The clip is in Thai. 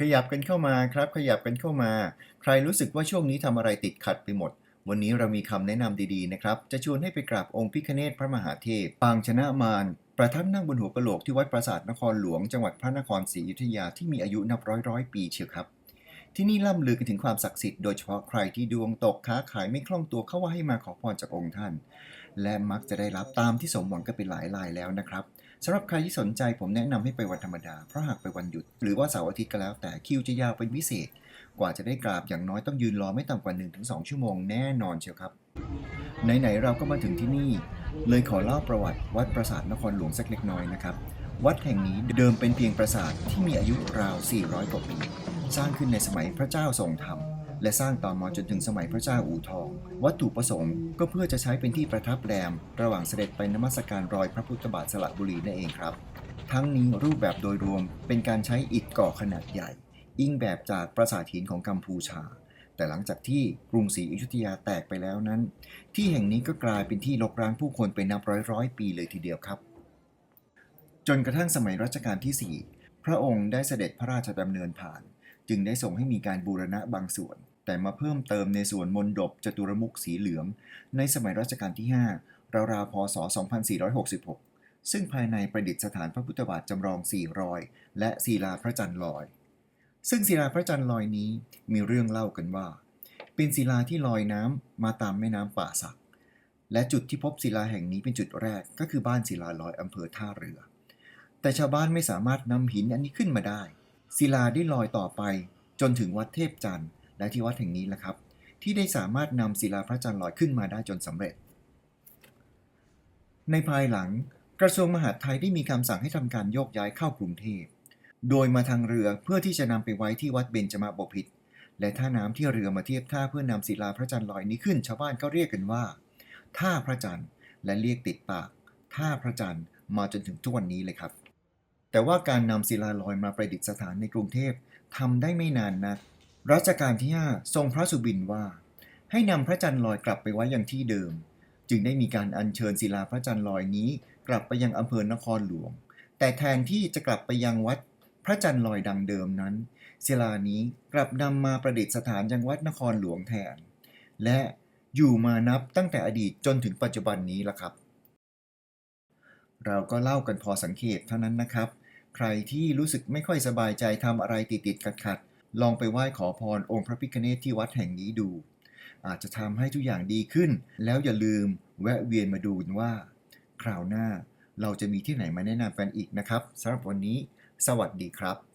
ขยับกันเข้ามาครับ ขยับกันเข้ามา ใครรู้สึกว่าช่วงนี้ทำอะไรติดขัดไปหมด วันนี้เรามีคำแนะนำดีๆนะครับ จะชวนให้ไปกราบองค์พิคเนตพระมหาเทพปางชนะมารประทับนั่งบนหัวกะโหลกที่วัดปราสาทนครหลวงจังหวัดพระนครศรีอยุธยาที่มีอายุนับร้อยร้อยปีเชียวครับ ที่นี่ล่ำลือกันถึงความศักดิ์สิทธิ์โดยเฉพาะใครที่ดวงตกค้าขายไม่คล่องตัวเข้าว่าให้มาขอพรจากองค์ท่าน และมักจะได้รับตามที่สมหวังกันเป็นหลายรายแล้วนะครับ สำหรับใครที่สนใจผมแนะนำให้ไปวันธรรมดา เพราะหากไปวันหยุด หรือว่าเสาร์อาทิตย์ก็แล้วแต่คิวจะยาวเป็นพิเศษ กว่าจะได้กราบอย่างน้อยต้องยืนรอไม่ต่ำกว่า 1-2 ชั่วโมงแน่นอนเชียวครับไหนๆเราก็มาถึงที่นี่ เลยขอเล่าประวัติวัดปราสาทนครหลวงสักเล็กน้อยนะครับ วัดแห่งนี้เดิมเป็นเพียงปราสาทที่มีอายุราว 400 กว่าปี สร้างขึ้นในสมัยพระเจ้าทรงธรรม และสร้างต่อมาจนถึงสมัยพระเจ้าอู่ทอง วัตถุประสงค์ก็เพื่อจะใช้เป็นที่ประทับแรม ระหว่างเสด็จไปนมัสการรอยพระพุทธบาทสระบุรีนั่นเองครับ ทั้งนี้รูปแบบโดยรวมเป็นการใช้อิฐก่อขนาดใหญ่ อิงแบบจากปราสาทหินของกัมพูชา แต่หลังจากที่กรุงศรีอยุธยาแตกไปแล้วนั้น ที่แห่งนี้ก็กลายเป็นที่รกร้างผู้คนไปนับร้อยร้อยปีเลยทีเดียวครับ จนกระทั่งสมัยรัชกาลที่ 4 พระองค์ได้เสด็จพระราชดำเนินผ่าน จึงได้ส่งให้มีการบูรณะบางส่วน แต่มาเพิ่มเติมในส่วนมนดบจตุรมุขสีเหลือง ในสมัยรัชกาลที่ 5 ราวๆพศ 2466 ซึ่งภายในประดิษฐานพระพุทธบาทจำลองสี่รอย และศิลาพระจันทร์ลอย ซึ่งศิลาพระจันทร์ลอยนี้มีเรื่องเล่ากันว่า เป็นศิลาที่ลอยน้ำมาตามแม่น้ำป่าสัก และจุดที่พบศิลาแห่งนี้เป็นจุดแรกก็คือบ้านศิลาลอยอำเภอท่าเรือ แต่ชาวบ้านไม่สามารถนำหินอันนี้ขึ้นมาได้ ศิลาได้ลอยต่อไป จนถึงวัดเทพจันทร์และที่วัดแห่งนี้แหละครับ ที่ได้สามารถนำศิลาพระจันทร์ลอยขึ้นมาได้จนสำเร็จ ในภายหลังกระทรวงมหาดไทยได้มีคำสั่งให้ทำการโยกย้ายเข้ากรุงเทพ โดยมาทางเรือเพื่อที่จะนำไปไว้ที่วัดเบญจมาบพิตรและท่าน้ำที่เรือมาเทียบท่าเพื่อนำศิลาพระจันทร์ลอยนี้ขึ้น ชาวบ้านก็เรียกกันว่า ท่าพระจันทร์และเรียกติดปาก ท่าพระจันทร์มาจนถึงทุกวันนี้เลยครับ แต่ว่าการนำศิลาลอยมาประดิษฐานในกรุงเทพทำได้ไม่นานนัก รัชกาลที่ 5 ทรงพระสุบินว่า ให้นำพระจันทร์ลอยกลับไปไว้อย่างที่เดิม จึงได้มีการอัญเชิญศิลาพระจันทร์ลอยนี้กลับไปยังอำเภอนครหลวง แต่แทนที่จะกลับไปยังวัดพระจันทร์ลอยดังเดิมนั้น ศิลานี้กลับนำมาประดิษฐานยังวัดนครหลวงแทน และอยู่มานับตั้งแต่อดีตจนถึงปัจจุบันนี้ละครับ เราก็เล่ากันพอสังเกตเท่านั้นนะครับ ใครที่รู้สึกไม่ค่อยสบายใจทำอะไรติดติดขัดขัดๆลองไปไหว้ขอพรองค์พระพิฆเนศที่วัดแห่งนี้ดู อาจจะทำให้ทุกอย่างดีขึ้น แล้วอย่าลืมแวะเวียนมาดูว่า คราวหน้าเราจะมีที่ไหนมาแนะนำกันอีกนะครับสำหรับวันนี้ สวัสดีครับ